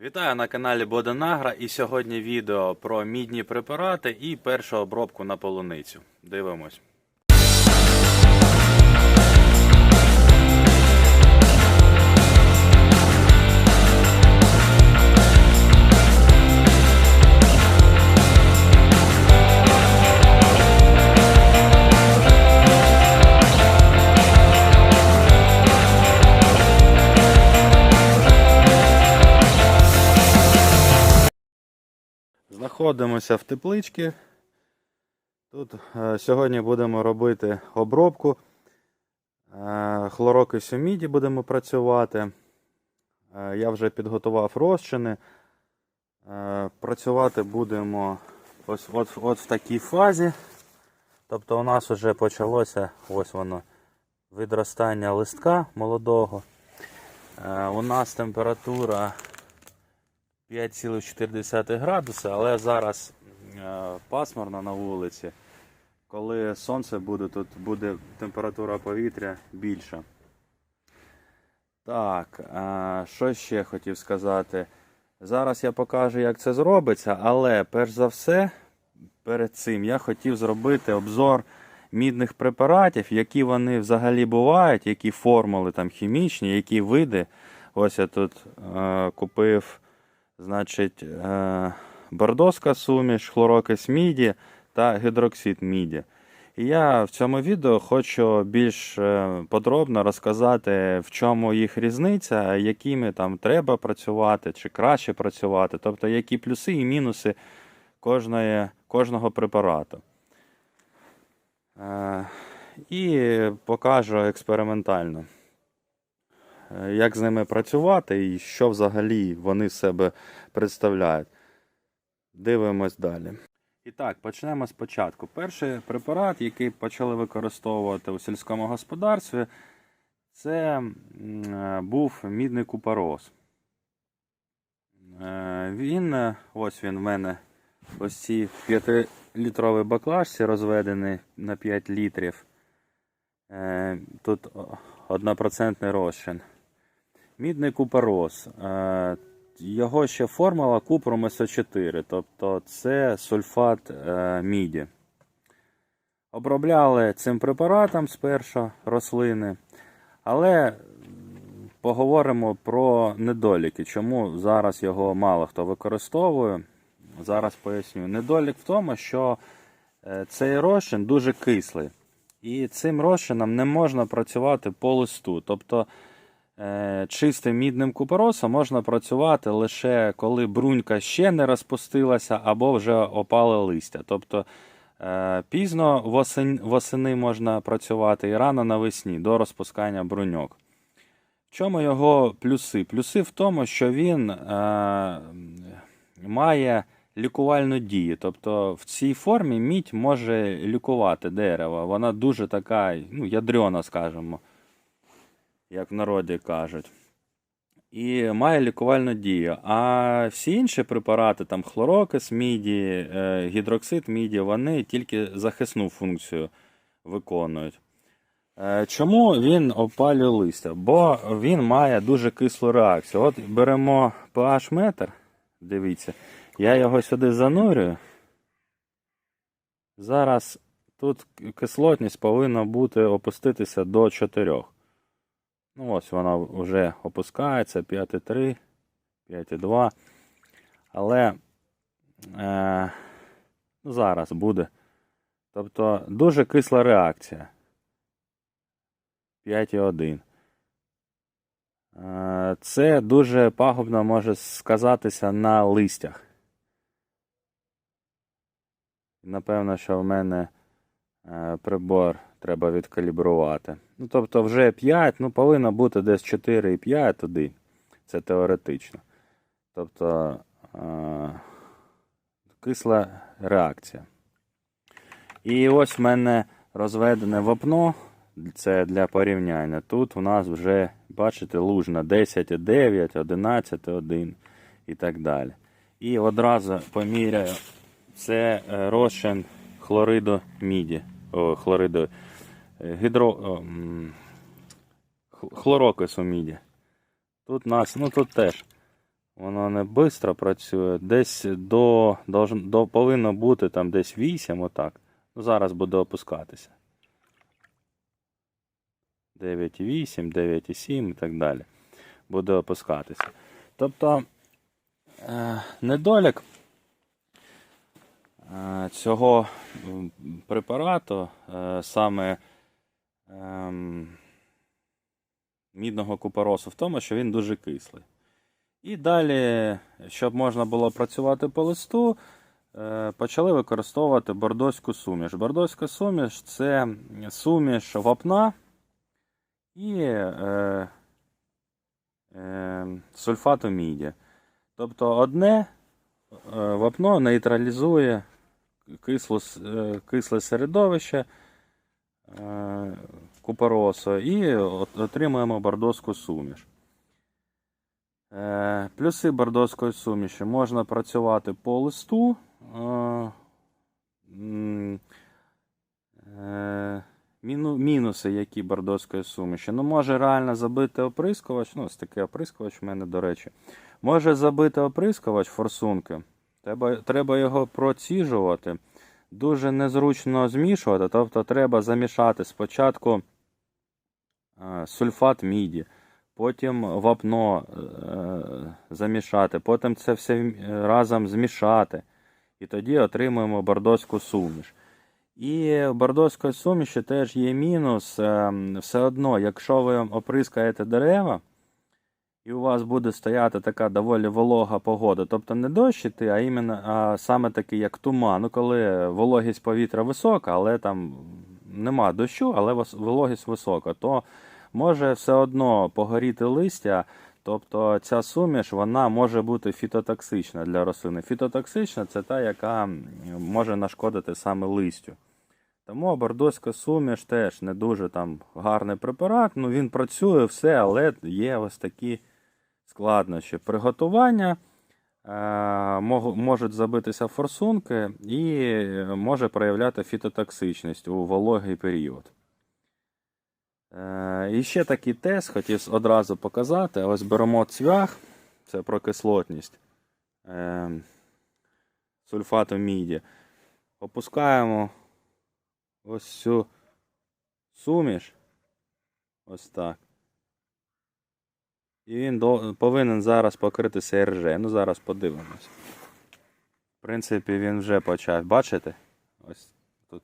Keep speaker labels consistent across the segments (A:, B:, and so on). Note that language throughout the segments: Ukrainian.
A: Вітаю на каналі Боденагра і сьогодні відео про мідні препарати і першу обробку на полуницю. Дивимось. Знаходимося в тепличці. Тут е, сьогодні будемо робити обробку. Е, хлорокисю міді будемо працювати. Е, я вже підготував розчини. Е, працювати будемо ось от, от в такій фазі. Тобто у нас вже почалося ось воно відростання листка молодого. Е, у нас температура 5,4 градуси, але зараз е, пасмурно на вулиці. Коли сонце буде, тут буде температура повітря більша. Так, е, що ще хотів сказати? Зараз я покажу, як це зробиться, але перш за все, перед цим я хотів зробити обзор мідних препаратів, які вони взагалі бувають, які формули там хімічні, які види. Ось я тут е, купив значить, е, бордоска суміш, хлорокис міді та гідроксид міді. І я в цьому відео хочу більш е, подробно розказати, в чому їх різниця, якими там треба працювати чи краще працювати, тобто які плюси і мінуси кожної, кожного препарату. Е, І покажу експериментально як з ними працювати і що взагалі вони себе представляють. Дивимось далі. І так, почнемо спочатку. Перший препарат, який почали використовувати у сільському господарстві, це е, був мідний купорос. Е, Він, е, ось він в мене, ось ці 5-літровій баклажці розведений на 5 літрів. Е, Тут 1% розчин. Мідний купорос. Е, Його ще формула купрум СО4, тобто це сульфат е, міді. Обробляли цим препаратом спершу рослини, але поговоримо про недоліки, чому зараз його мало хто використовує. Зараз поясню. Недолік в тому, що е, цей розчин дуже кислий. І цим розчином не можна працювати по листу. Тобто чистим мідним купоросом можна працювати лише коли брунька ще не розпустилася або вже опали листя. Тобто е, пізно восени, восени можна працювати і рано навесні до розпускання бруньок. В чому його плюси? Плюси в тому, що він е, має лікувальну дію. Тобто в цій формі мідь може лікувати дерево. Вона дуже така, ну, ядрена, скажімо, як в народі кажуть. І має лікувальну дію. А всі інші препарати, там хлорокис міді, е, гідроксид міді, вони тільки захисну функцію виконують. Е, Чому він опалює листя? Бо він має дуже кислу реакцію. От беремо pH метр, дивіться, я його сюди занурюю. Зараз тут кислотність повинна бути опуститися до 4. Ну ось вона вже опускається 5,3, 5,2. Але е, ну, зараз буде. Тобто дуже кисла реакція. 5,1. Е, Це дуже пагубно може сказатися на листях. Напевно, що в мене прибор треба відкалібрувати. Ну, тобто вже 5, ну, повинно бути десь 4,5 туди. Це теоретично. Тобто е, кисла реакція. І ось в мене розведене вапно. Це для порівняння. Тут у нас вже, бачите, лужна 10,9, 11,1 і так далі. І одразу поміряю. Це е, розчин хлориду міді. О, хлориду е, гідро, х- хлорокису міді. Тут нас, ну тут теж Воно не швидко працює. Десь до, до повинно бути там десь 8, отак. Ну, зараз буде опускатися. 9,8, 9,7 і так далі. Буде опускатися. Тобто е, недолік е, цього препарату е, саме ем, мідного купоросу в тому, що він дуже кислий. І далі, щоб можна було працювати по листу, е, почали використовувати бордоську суміш. Бордоська суміш це суміш вапна і е, е, сульфату міді. Тобто одне е, вапно нейтралізує кислу, с- е, кисле середовище е, купоросу і отримуємо бордоську суміш. Е, Плюси бордоської суміші. Можна працювати по листу. мінуси, які бордоської суміші. Ну, може реально забити оприскувач. Ну, ось такий оприскувач в мене, до речі. Може забити оприскувач форсунки. Треба, треба його проціжувати. Дуже незручно змішувати. Тобто треба замішати спочатку е, сульфат міді, потім вапно е, замішати, потім це все е, разом змішати. І тоді отримуємо бордоську суміш. І в бордоської суміші теж є мінус. е, Все одно, якщо ви оприскаєте дерева, і у вас буде стояти така доволі волога погода, тобто не дощ а іменно а саме такий, як туман, ну, коли вологість повітря висока, але там нема дощу, але вологість висока, то може все одно погоріти листя. Тобто ця суміш вона може бути фітотоксична для рослини. Фітотоксична це та, яка може нашкодити саме листю. Тому бордоська суміш теж не дуже там гарний препарат. Ну він працює все, але є ось такі складнощі. Приготування е, можуть забитися форсунки і може проявляти фітотоксичність у вологий період. Е, і ще такий тест хотів одразу показати. Ось беремо цвях, це про кислотність е, сульфату міді. Опускаємо ось цю суміш. Ось так. І він до- повинен зараз покритися РЖ. Ну, зараз подивимось. В принципі, він вже почав. Бачите? Ось тут.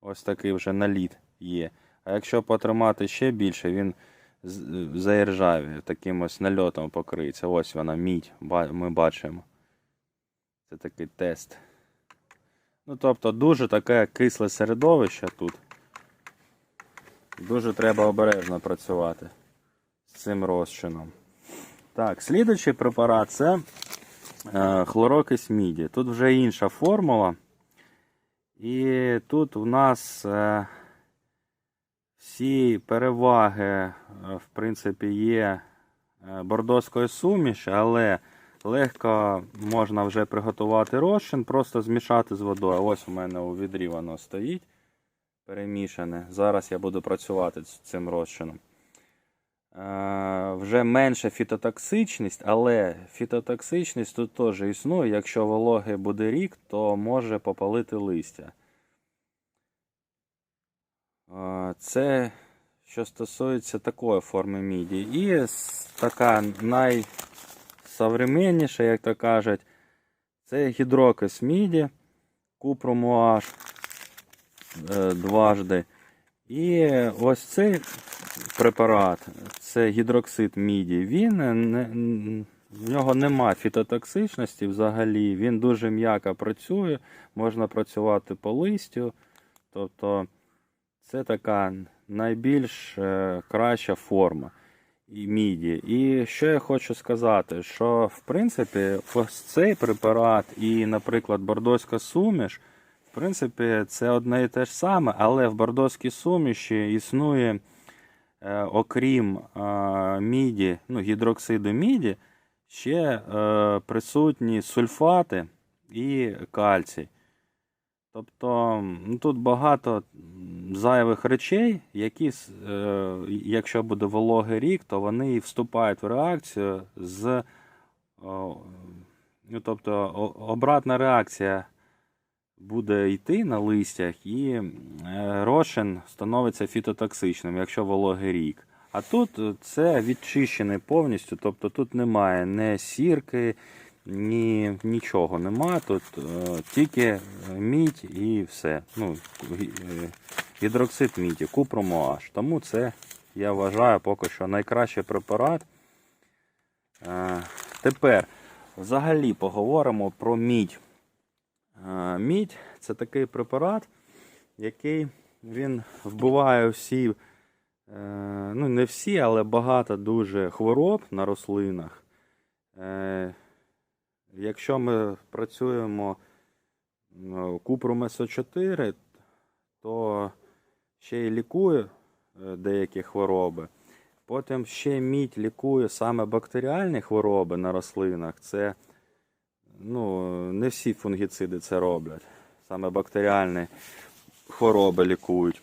A: Ось такий вже наліт є. А якщо потримати ще більше, він з- заіржавіє, таким ось нальотом покриється. Ось вона, мідь, ми бачимо. Це такий тест. Ну, тобто, дуже таке кисле середовище тут. Дуже треба обережно працювати цим розчином. Так, слідуючий препарат це е, хлорокись міді. Тут вже інша формула. І тут у нас е, всі переваги, е, в принципі, є бордоської суміші, але легко можна вже приготувати розчин, просто змішати з водою. Ось у мене у відрі воно стоїть перемішане. Зараз я буду працювати з цим розчином. Е, Вже менша фітотоксичність, але фітотоксичність тут теж існує. Якщо вологий буде рік, то може попалити листя. Е, Це що стосується такої форми міді. І така найсовременніша, як то кажуть, це гідрокис міді, купрумуаш е, дважди. І ось цей препарат, це гідроксид міді, він не, в нього нема фітотоксичності взагалі, він дуже м'яко працює, можна працювати по листю. Тобто це така найбільш е, краща форма і міді. І що я хочу сказати, що в принципі ось цей препарат і, наприклад, бордоська суміш, в принципі, це одне і те ж саме, але в бордоській суміші існує, е, окрім е, міді, ну, гідроксиду міді, ще е, присутні сульфати і кальцій. Тобто ну, тут багато зайвих речей, які, е, якщо буде вологий рік, то вони вступають в реакцію з. Ну, тобто обратна реакція буде йти на листях, і е, розчин становиться фітотоксичним, якщо вологий рік. А тут е, це відчищений повністю, тобто тут немає ні сірки, ні нічого нема. Тут е, тільки мідь і все. Ну, гі- е, гідроксид міді, купромоаш. Тому це я вважаю поки що найкращий препарат. Е, Тепер взагалі поговоримо про мідь. Мідь це такий препарат, який він вбиває всі, е, ну не всі, але багато дуже хвороб на рослинах. Е, Якщо ми працюємо ну, купрум СО4, то ще й лікує е, деякі хвороби. Потім ще мідь лікує саме бактеріальні хвороби на рослинах. Це ну, не всі фунгіциди це роблять. Саме бактеріальні хвороби лікують.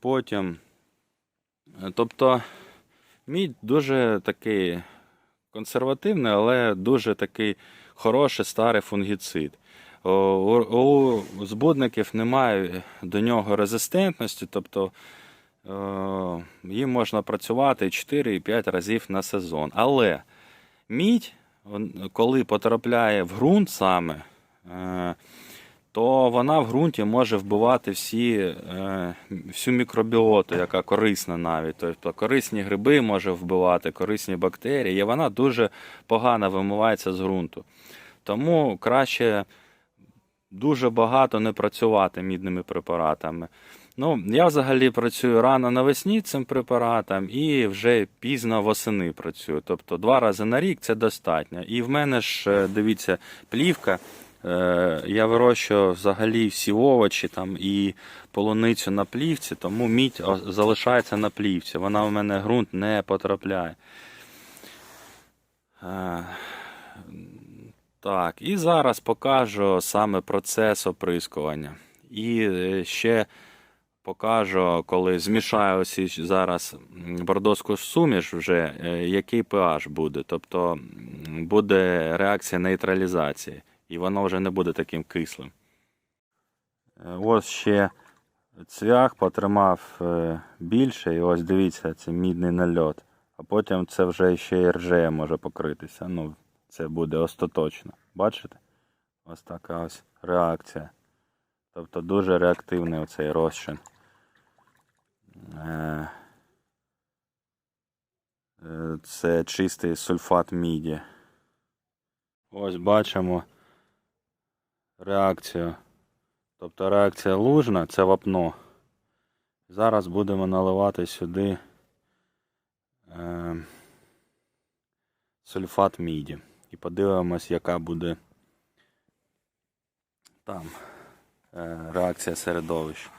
A: Потім, тобто, мідь дуже такий консервативний, але дуже такий хороший старий фунгіцид. У, збудників немає до нього резистентності, тобто їм можна працювати 4-5 разів на сезон. Але мідь, коли потрапляє в ґрунт саме, е, то вона в ґрунті може вбивати всі, е, всю мікробіоту, яка корисна навіть. Тобто корисні гриби може вбивати, корисні бактерії, і вона дуже погано вимивається з ґрунту. Тому краще дуже багато не працювати мідними препаратами. Ну, я взагалі працюю рано навесні цим препаратом і вже пізно восени працюю. Тобто два рази на рік це достатньо. І в мене ж, е, дивіться, плівка. Е, Я вирощую взагалі всі овочі там і полуницю на плівці, тому мідь залишається на плівці. Вона в мене ґрунт не потрапляє. Е, Так, і зараз покажу саме процес оприскування. І ще покажу, коли змішаю ось зараз м, бордоську суміш, вже е, який pH буде. Тобто буде реакція нейтралізації, і воно вже не буде таким кислим. Е, Ось ще цвях потримав е, більше, і ось дивіться, це мідний нальот. А потім це вже ще і ржеє може покритися. Ну, це буде остаточно. Бачите? Ось така ось реакція. Тобто дуже реактивний оцей розчин. Е, е, Це чистий сульфат міді. Ось бачимо реакцію. Тобто реакція лужна, це вапно. Зараз будемо наливати сюди е, сульфат міді. І подивимось, яка буде там реакція середовища.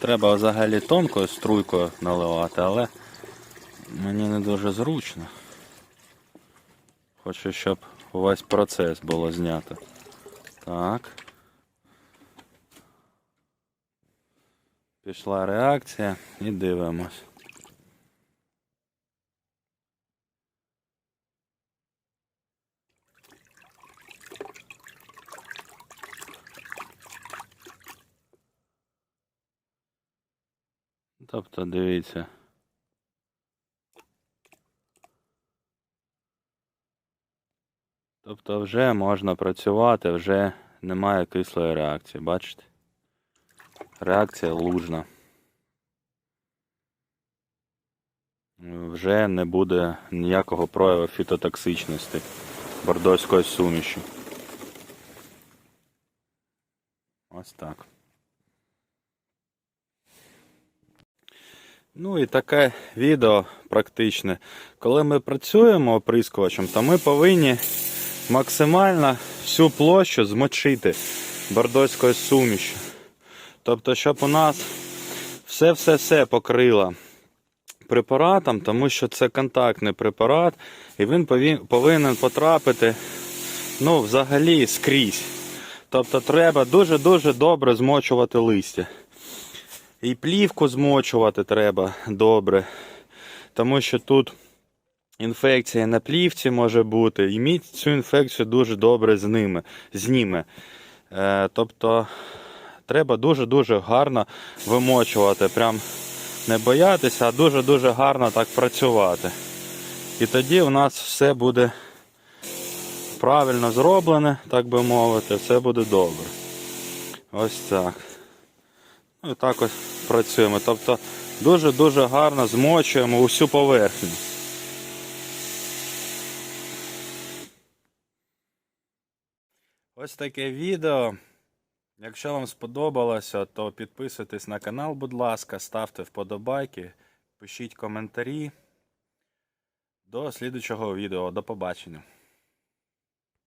A: Треба взагалі тонкою струйкою наливати, але мені не дуже зручно. Хочу, щоб увесь процес було знято. Так. Пішла реакція і дивимось. Тобто, дивіться. Тобто вже можна працювати, вже немає кислої реакції, бачите? Реакція лужна. Вже не буде ніякого прояву фітотоксичності бордоської суміші. Ось так. Ну і таке відео практичне. Коли ми працюємо оприскувачем, то ми повинні максимально всю площу змочити бордоською сумішю. Тобто, щоб у нас все-все-все покрило препаратом, тому що це контактний препарат, і він повинен потрапити ну, взагалі скрізь. Тобто треба дуже-дуже добре змочувати листя. І плівку змочувати треба добре, тому що тут інфекція на плівці може бути, і мідь цю інфекцію дуже добре зніме. зніме. Тобто треба дуже-дуже гарно вимочувати. Прям не боятися, а дуже-дуже гарно так працювати. І тоді у нас все буде правильно зроблене, так би мовити, все буде добре. Ось так. Ну і так ось працюємо. Тобто дуже-дуже гарно змочуємо усю поверхню. Ось таке відео. Якщо вам сподобалося, то підписуйтесь на канал, будь ласка, ставте вподобайки, пишіть коментарі. До слідучого відео. До побачення.